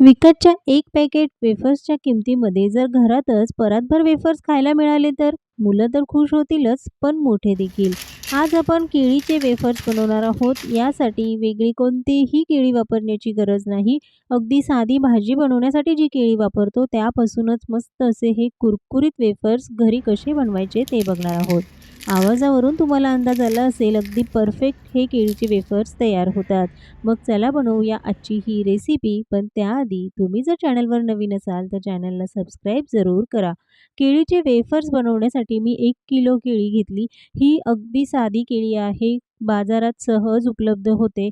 विकतच्या एक पॅकेट वेफर्सच्या किमतीमध्ये जर घरातच परातभर वेफर्स खायला मिळाले तर? मुलं तर खुश होतीलच पण मोठे देखील. आज आपण केळीचे वेफर्स बनवणार आहोत. यासाठी वेगळी कोणतीही केळी वापरण्याची गरज नाही. अगदी साधी भाजी बनवण्यासाठी जी केळी वापरतो त्यापासूनच मस्त असे हे कुरकुरीत वेफर्स घरी कसे बनवायचे ते बघणार आहोत. आवाजावरून तुम्हाला अंदाज आला असेल अगदी परफेक्ट हे केळीचे वेफर्स तयार होतात. मग चला बनवूया आजची ही रेसिपी पण त्याआधी तुम्ही जर चॅनलवर नवीन असाल तर चॅनलला सबस्क्राईब जरूर करा. केळीचे वेफर्स बनवण्यासाठी मी एक किलो केळी घेतली. ही अगदी साधी केळी आहे. बाजारात सहज उपलब्ध होते.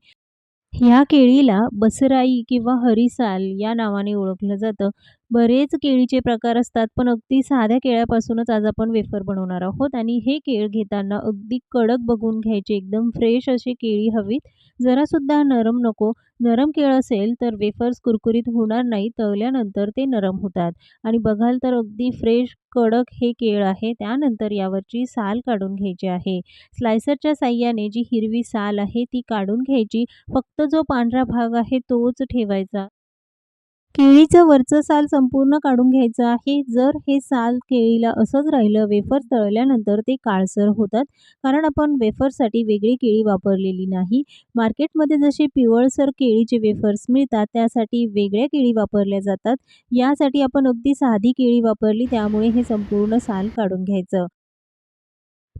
ह्या केळीला बसराई किंवा हरिसाल या नावाने ओळखलं जातं. बरेच केळीचे प्रकार असतात पण अगदी साध्या केळ्यापासूनच आज आपण वेफर बनवणार आहोत. आणि हे केळ घेताना अगदी कडक बघून घ्यायचे एकदम फ्रेश अशी केळी हवीत. जरासुद्धा नरम नको. नरम केळ असेल तर वेफर्स कुरकुरीत होणार नाही तळल्यानंतर ते नरम होतात. आणि बघाल तर अगदी फ्रेश कडक हे केळ आहे. त्यानंतर यावरची साल काढून घ्यायची आहे. स्लायसरच्या साह्याने जी हिरवी साल आहे ती काढून घ्यायची. फक्त जो पांढरा भाग आहे तोच ठेवायचा. केळीचं वरचं साल संपूर्ण काढून घ्यायचं आहे. जर हे साल केळीला असंच राहिलं वेफर तळल्यानंतर ते काळसर होतात. कारण आपण वेफरसाठी वेगळी केळी वापरलेली नाही. मार्केटमध्ये जसे पिवळसर केळीचे वेफर्स मिळतात त्यासाठी वेगळ्या केळी वापरल्या जातात. यासाठी आपण अगदी साधी केळी वापरली त्यामुळे हे संपूर्ण साल काढून घ्यायचं.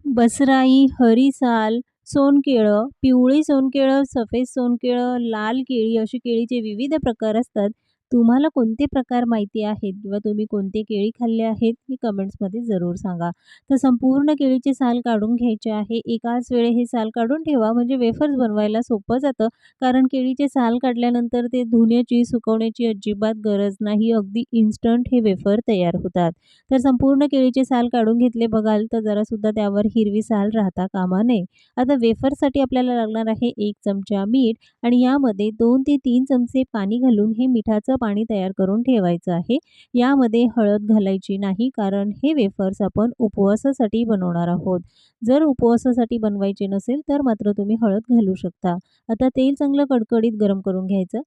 बसराई हरीसाल सोनकेळं पिवळी सोनकेळं सफेद सोनकेळं लाल केळी अशी केळीचे विविध प्रकार असतात. तुम्हाला कोणते प्रकार माहिती आहेत किंवा तुम्ही कोणते केळी खाल्ले आहेत हे कमेंट्समध्ये जरूर सांगा. तर संपूर्ण केळीचे साल काढून घ्यायचे आहे. एकाच वेळे हे साल काढून ठेवा. म्हणजे वेफर्स बनवायला सोपं जातं. कारण केळीचे साल काढल्यानंतर ते धुण्याची सुकवण्याची अजिबात गरज नाही. अगदी इन्स्टंट हे वेफर तयार होतात. तर संपूर्ण केळीचे साल काढून घेतले बघाल तर जरासुद्धा त्यावर हिरवी साल राहता कामा नये. आता वेफरसाठी आपल्याला लागणार आहे एक चमचा मीठ आणि यामध्ये दोन ते तीन चमचे पाणी घालून हे मिठाचं पाणी तयार करून ठेवायचं आहे. यामध्ये हळद घालायची नाही कारण हे वेफर्स आपण उपवासासाठी बनवणार आहोत. जर उपवासासाठी बनवायचे नसेल तर मात्र तुम्ही हळद घालू शकता. आता तेल चांगलं कडकडीत गरम करून घ्यायचं.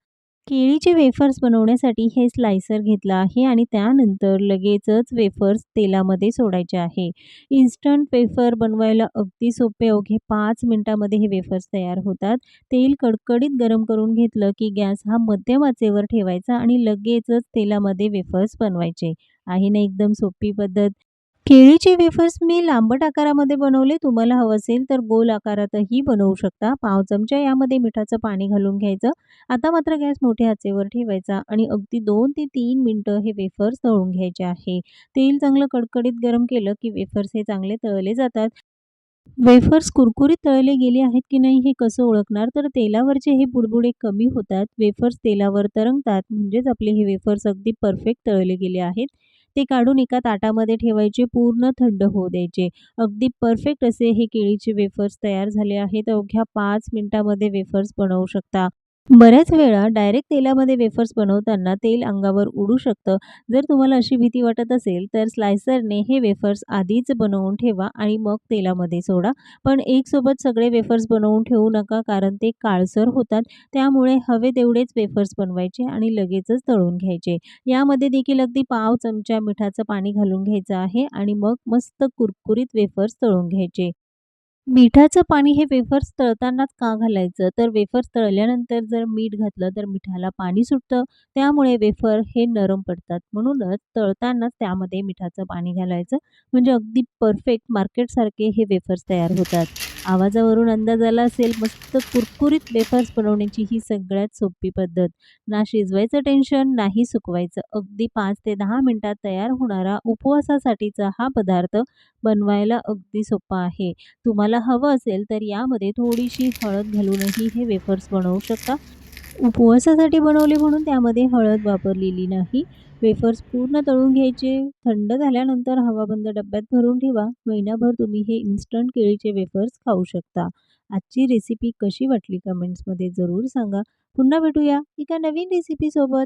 केळीचे वेफर्स बनवण्यासाठी हे स्लायसर घेतलं आहे आणि त्यानंतर लगेचच वेफर्स तेलामध्ये सोडायचे आहे. इन्स्टंट वेफर बनवायला अगदी सोपे अवघे पाच मिनटामध्ये हे वेफर्स तयार होतात. तेल कडकडीत गरम करून घेतलं की गॅस हा मध्यम आचेवर ठेवायचा आणि लगेचच तेलामध्ये वेफर्स बनवायचे. आहे ना एकदम सोपी पद्धत? केळीचे वेफर्स मी लांबट आकारामध्ये बनवले. तुम्हाला हवं असेल तर गोल आकारातही बनवू शकता. पाव चमचा यामध्ये मिठाचं पाणी घालून घ्यायचं. आता मात्र गॅस मोठ्या आचेवर ठेवायचा आणि अगदी दोन ते तीन मिनटं हे वेफर्स तळून घ्यायचे आहे. तेल चांगलं कडकडीत गरम केलं की वेफर्स हे चांगले तळले जातात. वेफर्स कुरकुरीत तळले गेले आहेत की नाही हे कसं ओळखणार? तर तेलावरचे हे बुडबुडे कमी होतात. वेफर्स तेलावर तरंगतात. म्हणजेच आपले हे वेफर्स अगदी परफेक्ट तळले गेले आहेत. ते काढून एका ताटामध्ये ठेवायचे पूर्ण थंड होऊ द्यायचे. अगदी परफेक्ट असे हे केळीचे वेफर्स तयार झाले आहेत. अवघ्या पाच मिनटामध्ये वेफर्स बनवू शकता. बऱ्याच वेळा डायरेक्ट तेलामध्ये वेफर्स बनवताना तेल अंगावर उडू शकतं. जर तुम्हाला अशी भीती वाटत असेल तर स्लायसरने हे वेफर्स आधीच बनवून ठेवा आणि मग तेलामध्ये सोडा. पण एकसोबत सगळे वेफर्स बनवून ठेवू नका कारण ते काळसर होतात. त्यामुळे हवे तेवढेच वेफर्स बनवायचे आणि लगेचच तळून घ्यायचे. यामध्ये देखील अगदी पाव चमचा मिठाचं पाणी घालून घ्यायचं आहे आणि मग मस्त कुरकुरीत वेफर्स तळून घ्यायचे. मिठाचं पाणी हे वेफर्स तळतानाच का घालायचं? तर वेफर्स तळल्यानंतर जर मीठ घातलं तर मिठाला पाणी सुटतं. त्यामुळे वेफर हे नरम पडतात. म्हणूनच तळतानाच त्यामध्ये मिठाचं पाणी घालायचं. म्हणजे अगदी परफेक्ट मार्केटसारखे हे वेफर्स तयार होतात. आवाजावरून अंदाज आला असेल मस्त कुरकुरीत वेफर्स बनवण्याची ही सगळ्यात सोपी पद्धत. ना शिजवायचं टेन्शन नाही सुकवायचं. अगदी पाच ते दहा मिनटात तयार होणारा उपवासासाठीचा हा पदार्थ बनवायला अगदी सोपा आहे. तुम्हाला हवं असेल तर यामध्ये थोडीशी हळद घालूनही हे वेफर्स बनवू शकता. उपवासासाठी बनवले म्हणून त्यामध्ये हळद वापरलेली नाही. वेफर्स पूर्ण तळून घ्यायचे. थंड झाल्यानंतर हवाबंद डब्यात भरून ठेवा. महिनाभर तुम्ही हे इन्स्टंट केळीचे वेफर्स खाऊ शकता. आजची रेसिपी कशी वाटली कमेंट्समध्ये जरूर सांगा. पुन्हा भेटूया एका नवीन रेसिपीसोबत